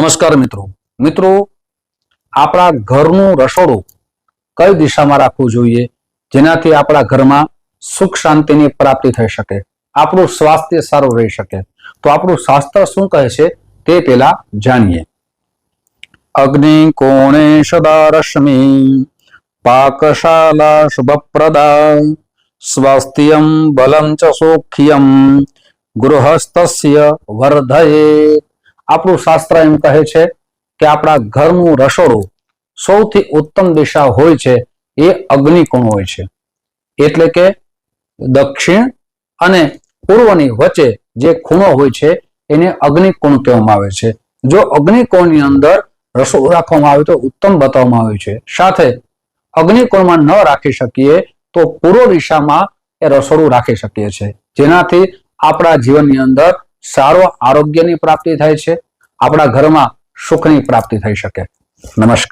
નમસ્કાર મિત્રો. મિત્રો, આપણા ઘરનું રસોડું કઈ દિશામાં રાખવું જોઈએ? જેનાથી આપણા ઘરમાં સુખ શાંતિની પ્રાપ્તિ થઈ શકે, આપણું સ્વાસ્થ્ય સારું રહી શકે. તો આપણું શાસ્ત્ર શું કહે છે તે પેલા જાણીએ. અગ્નિ કોણે સદા રશ્મિ, પાકશાલા શુભપ્રદા સ્વાસ્થ્યમ બલમ ચ સૌખ્યમ, ગૃહસ્થસ્ય વર્ધયે. આપણું શાસ્ત્ર એમ કહે છે કે આપણા ઘરનું રસોડું સૌથી ઉત્તમ દિશા હોય છે એ અગ્નિકોણ હોય છે. એટલે કે દક્ષિણ અને પૂર્વની વચ્ચે જે ખૂણો હોય છે એને અગ્નિકોણ કહેવામાં આવે છે. જો અગ્નિકોણની અંદર રસોડું રાખવામાં આવે તો ઉત્તમ બતાવવામાં આવ્યું છે. સાથે અગ્નિકોણમાં ન રાખી શકીએ તો પૂર્વ દિશામાં એ રસોડું રાખી શકીએ છીએ. જેનાથી આપણા જીવનની અંદર સારો આરોગ્યની પ્રાપ્તિ થાય છે આપણા ઘરમાં સુખની પ્રાપ્તિ થઈ શકે. નમસ્કાર.